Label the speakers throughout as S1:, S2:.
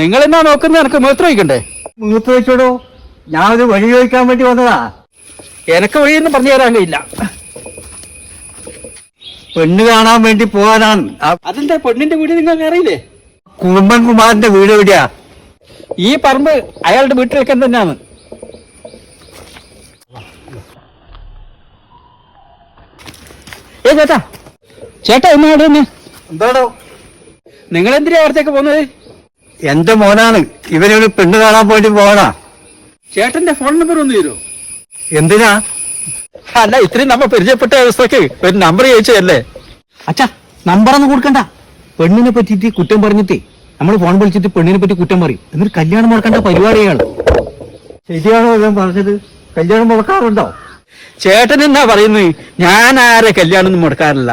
S1: നിങ്ങൾ എന്നാ നോക്കുന്നത്? എനിക്ക് മൂത്രം വയ്ക്കണ്ടേ
S2: മൂത്ര വെച്ചോടോ ഞാൻ ഒരു വഴി ചോദിക്കാൻ വേണ്ടി വന്നതാ.
S1: എനക്ക് വഴിയൊന്നും പറഞ്ഞു തരാൻ കഴിയില്ല
S2: പെണ്ണ് കാണാൻ വേണ്ടി പോകാനാണ്. അതിന്റെ
S1: അതെന്താ പെണ്ണിന്റെ വീട് നിങ്ങൾക്ക് അറിയില്ലേ?
S2: കുറുമ്പൻ കുമാറിന്റെ വീട് എവിടെയാ?
S1: ഈ പറമ്പ് അയാളുടെ വീട്ടിലേക്ക് തന്നെയാണ് ഏ ചേട്ടാ. ചേട്ടാ ഒന്ന് അവിടെ നിങ്ങൾ എന്തിനാ അവിടത്തേക്ക് പോകുന്നത്?
S2: എന്റെ മോനാണ്. ഇവനൊരു പെണ്ണ് കാണാൻ വേണ്ടി പോകണാ
S1: ചേട്ടന്റെ ഫോൺ നമ്പർ ഒന്ന് തരുമോ
S2: എന്തിനാ?
S1: അല്ല ഇത്രയും നമ്മ പരിചയപ്പെട്ട അവസ്ഥക്ക് ഒരു നമ്പർ ചോദിച്ചതല്ലേ?
S3: അച്ഛാ നമ്പറൊന്നും കൊടുക്കണ്ട. പെണ്ണിനെ പറ്റിയിട്ട് കുറ്റം പറഞ്ഞിട്ടേ നമ്മൾ ഫോൺ വിളിച്ചിട്ട് പെണ്ണിനെ പറ്റി കുറ്റം പറയും. എന്നിട്ട് കല്യാണം മുടക്കേണ്ട പരിപാടിയാണ്
S2: ശരിയാണോ ഞാൻ പറഞ്ഞത്? കല്യാണം മുടക്കാറുണ്ടോ?
S1: ചേട്ടൻ എന്നാ പറയുന്നത് ഞാൻ ആരെ കല്യാണം ഒന്നും മുടക്കാറില്ല.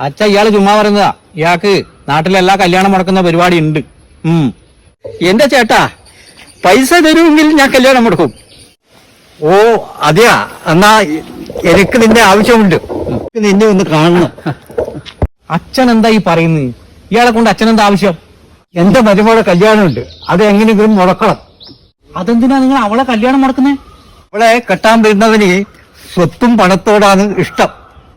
S3: അച്ഛ ഇയാൾ ചുമ്മാ പറയുന്നതാ. ഇയാൾക്ക് നാട്ടിലെല്ലാ കല്യാണം മുടക്കുന്ന പരിപാടി ഉണ്ട്.
S1: എന്റെ ചേട്ടാ? പൈസ തരുമെങ്കിൽ ഞാൻ കല്യാണം കൊടുക്കും
S2: ഓ അതെയാ. എന്നാ എനിക്ക് നിന്റെ ആവശ്യമുണ്ട്. നിന്നെ ഒന്ന് കാണണം.
S3: അച്ഛൻ എന്താ ഈ പറയുന്നത് ഇയാളെ കൊണ്ട് അച്ഛൻ എന്താ ആവശ്യം?
S2: എന്റെ മരുമോളെ കല്യാണമുണ്ട്. അത് എങ്ങനെയെങ്കിലും മുടക്കണം.
S3: അതെന്തിനാ നിങ്ങൾ അവളെ കല്യാണം മുടക്കുന്നേ?
S2: അവളെ കെട്ടാൻ വരുന്നവന് സ്വത്തും പണത്തോടാണ് ഇഷ്ടം.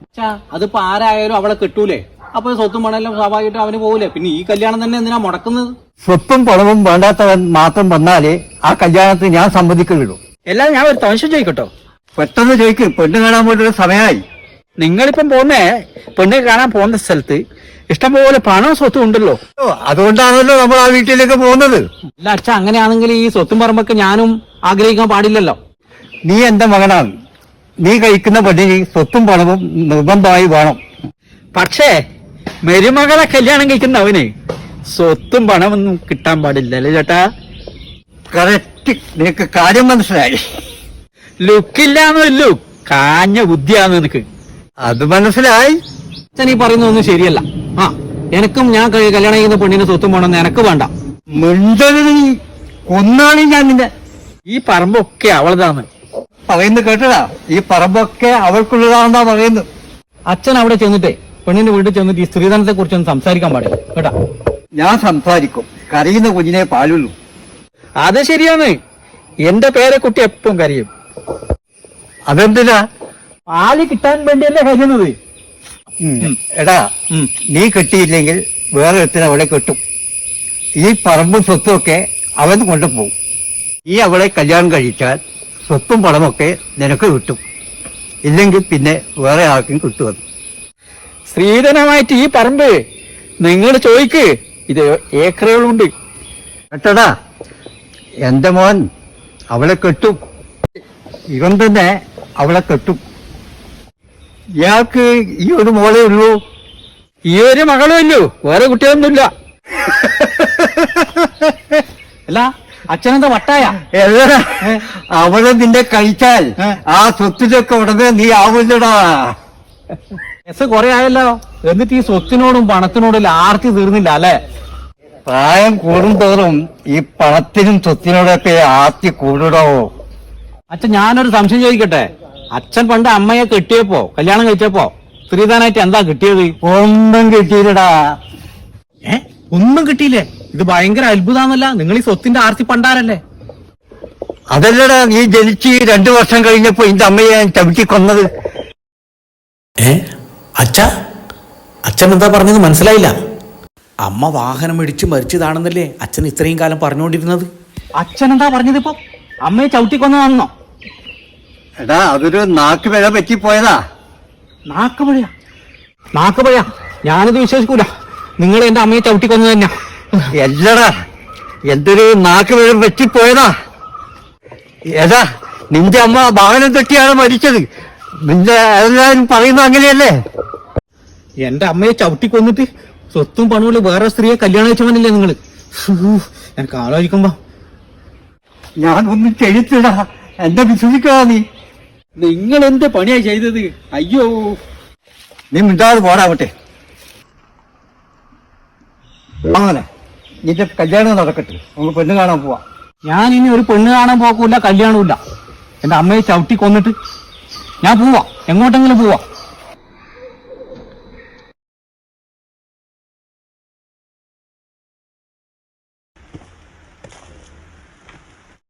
S3: അച്ഛാ അതിപ്പോ ആരായാലും അവളെ കെട്ടൂലേ? അപ്പൊ സ്വത്തും പണമെല്ലാം സ്വാഭാവികമായിട്ട് അവന് പോകില്ലേ പിന്നെ ഈ കല്യാണം തന്നെ എന്തിനാ മുടക്കുന്നത്?
S2: സ്വത്തും പണവും വേണ്ടാത്തവൻ മാത്രം വന്നാലേ ആ കല്യാണത്തിന് ഞാൻ സമ്മതിക്കുള്ളൂ
S1: എല്ലാം ഞാൻ ഒരു തമശം ചോദിക്കട്ടോ.
S2: പെട്ടെന്ന് ചോദിക്കും പെണ്ണ് കാണാൻ പോയിട്ടൊരു സമയമായി.
S1: നിങ്ങളിപ്പം പോന്നേ പെണ്ണ് കാണാൻ പോകുന്ന സ്ഥലത്ത് ഇഷ്ടംപോലെ പണവും സ്വത്തും ഉണ്ടല്ലോ.
S2: അതുകൊണ്ടാണല്ലോ നമ്മൾ ആ വീട്ടിലേക്ക് പോകുന്നത്.
S3: അല്ല അച്ഛ അങ്ങനെയാണെങ്കിൽ ഈ സ്വത്തും പറമ്പൊക്കെ ഞാനും ആഗ്രഹിക്കാൻ പാടില്ലല്ലോ.
S2: നീ എന്റെ മകനാണ്. നീ കഴിക്കുന്ന പെണ്ണിന് സ്വത്തും പണവും നിർബന്ധമായി വേണം.
S1: പക്ഷേ മരുമകളെ കല്യാണം കഴിക്കുന്ന അവന് സ്വത്തും പണമൊന്നും കിട്ടാൻ പാടില്ല അല്ലേ ചേട്ടാ?
S2: കറക്റ്റ് നിനക്ക് കാര്യം മനസ്സിലായി.
S1: ലുക്കില്ലാന്നല്ലോ കാഞ്ഞ ബുദ്ധിയാന്ന് നിനക്ക്.
S2: അത് മനസ്സിലായി.
S3: അച്ഛൻ ഈ പറയുന്നതൊന്നും ശരിയല്ല. ആ എനക്കും ഞാൻ കല്യാണം ചെയ്യുന്ന പെണ്ണിന് സ്വത്തും വേണമെന്ന് എനക്ക് വേണ്ട.
S2: മിണ്ടരുത് നീ. കൊന്നാണ് ഞാൻ നിന്റെ
S1: ഈ പറമ്പൊക്കെ അവളതാണ്
S2: പറയുന്നു കേട്ടടാ ഈ പറമ്പൊക്കെ അവൾക്കുള്ളതാണെന്നാ പറയുന്നു
S3: അച്ഛൻ അവിടെ ചെന്നിട്ടേ പെണ്ണിന്റെ വീട്ടിൽ ചെന്നിട്ട് ഈ സ്ത്രീധനത്തെ ഒന്ന് സംസാരിക്കാൻ പാടില്ല. കേട്ടാ?
S2: ഞാൻ സംസാരിക്കും. കരയുന്ന കുഞ്ഞിനെ പാലുള്ളൂ.
S1: അത് ശരിയാണ്. എന്റെ പേരക്കുട്ടി എപ്പം കരയും.
S2: അതെന്തിനാ?
S1: പാൽ കിട്ടാൻ വേണ്ടിയല്ലേ കരുതുന്നത്
S2: എടാ നീ കെട്ടിയില്ലെങ്കിൽ വേറെ ഒരുത്തിന് അവളെ കെട്ടും. ഈ പറമ്പും സ്വത്തും ഒക്കെ അവൻ കൊണ്ടുപോകും. ഈ അവളെ കല്യാണം കഴിച്ചാൽ സ്വത്തും പണമൊക്കെ നിനക്ക് കിട്ടും. ഇല്ലെങ്കിൽ പിന്നെ വേറെ ആർക്കും കിട്ടുമത്.
S1: സ്ത്രീധനമായിട്ട് ഈ പറമ്പ്. നിങ്ങൾ ചോദിക്ക്. ഇത് ഏക്കറുകളുണ്ട്.
S2: കേട്ടടാ എന്റെ മോൻ അവളെ കെട്ടും. ഇവൻ തന്നെ അവളെ കെട്ടും. ഇയാൾക്ക് ഈ ഒരു മോളേ ഉള്ളൂ.
S1: ഈ ഒരു മകളും ഇല്ലു. വേറെ കുട്ടികളൊന്നുമില്ല.
S3: അല്ല അച്ഛനെന്താ വട്ടായ?
S2: അവളെ നിന്നെ കഴിച്ചാൽ ആ സ്വത്തിലൊക്കെ ഉടനെ നീ ആവില്ലടാ.
S3: എസ് കൊറേ ആയല്ലോ. എന്നിട്ട് ഈ സ്വത്തിനോടും പണത്തിനോടും ആർത്തി തീർന്നില്ല അല്ലെ?
S2: പ്രായം കൂടുന്തോറും ഈ പണത്തിനും സ്വത്തിനോടൊക്കെ ആർത്തി കൂടുടോ
S3: അച്ഛൻ ഞാനൊരു സംശയം ചോദിക്കട്ടെ? അച്ഛൻ പണ്ട് അമ്മയെ കെട്ടിയപ്പോ കല്യാണം കഴിച്ചപ്പോ സ്ത്രീധനായിട്ട് എന്താ കിട്ടിയത്?
S2: ഒന്നും കിട്ടിയില്ലടാ.
S3: ഏ? ഒന്നും കിട്ടിയില്ലേ? ഇത് ഭയങ്കര അത്ഭുതാന്നല്ല? നിങ്ങൾ ഈ സ്വത്തിന്റെ ആർത്തി പണ്ടാരല്ലേ?
S2: അതല്ലടാ നീ ജനിച്ച് രണ്ടു വർഷം കഴിഞ്ഞപ്പോ ഇന്റെ അമ്മയെ ഞാൻ ചവിട്ടി കൊന്നത്.
S4: ഏ? അച്ഛ അച്ഛൻ എന്താ പറഞ്ഞത് മനസ്സിലായില്ല. അമ്മ വാഹനം ഇടിച്ച് മരിച്ചതാണെന്നല്ലേ അച്ഛൻ ഇത്രയും കാലം പറഞ്ഞുകൊണ്ടിരുന്നത്?
S3: അച്ഛൻ എന്താ പറഞ്ഞത് ഇപ്പൊ? അമ്മയെ ചവിട്ടിക്കൊന്നതാണെന്നോ
S2: എടാ അതൊരു നാക്ക് പിഴ പറ്റിപ്പോയതാ
S3: നാക്ക് നാക്കുപഴയാ ഞാനിത് വിശ്വസിക്കൂല. നിങ്ങൾ എന്റെ അമ്മയെ ചവിട്ടിക്കൊന്നു തന്നെ
S2: എല്ലടാ എന്തൊരു നാക്ക് പിഴ പറ്റിപ്പോയതാ ഏതാ നിന്റെ അമ്മ വാഹനം തട്ടിയാണ് മരിച്ചത്. നിന്റെ പറയുന്നത് അങ്ങനെയല്ലേ?
S3: എന്റെ അമ്മയെ ചവിട്ടിക്കൊന്നിട്ട് സ്വത്തും പണമുള്ള വേറെ സ്ത്രീയെ കല്യാണം വെച്ചവനല്ലേ നിങ്ങൾ? എനിക്ക് ആലോചിക്കുമ്പോ
S2: ഞാൻ ഒന്നും ചെയ്തിട്ടില്ല. എന്നെ വിശ്വസിക്കാ നീ.
S1: നിങ്ങൾ എന്ത് പണിയാ ചെയ്തത്? അയ്യോ.
S2: നീ മിണ്ടാതെ പോരാവട്ടെ. അങ്ങനെ നിന്റെ കല്യാണം നടക്കട്ടെ. നമുക്ക് പെണ്ണ് കാണാൻ പോവാ.
S3: ഞാൻ ഇനി ഒരു പെണ്ണ് കാണാൻ പോക്കൂല കല്യാണമില്ല എന്റെ അമ്മയെ ചവിട്ടി കൊന്നിട്ട് ഞാൻ പോവാ. എങ്ങോട്ടെങ്കിലും പോവാ.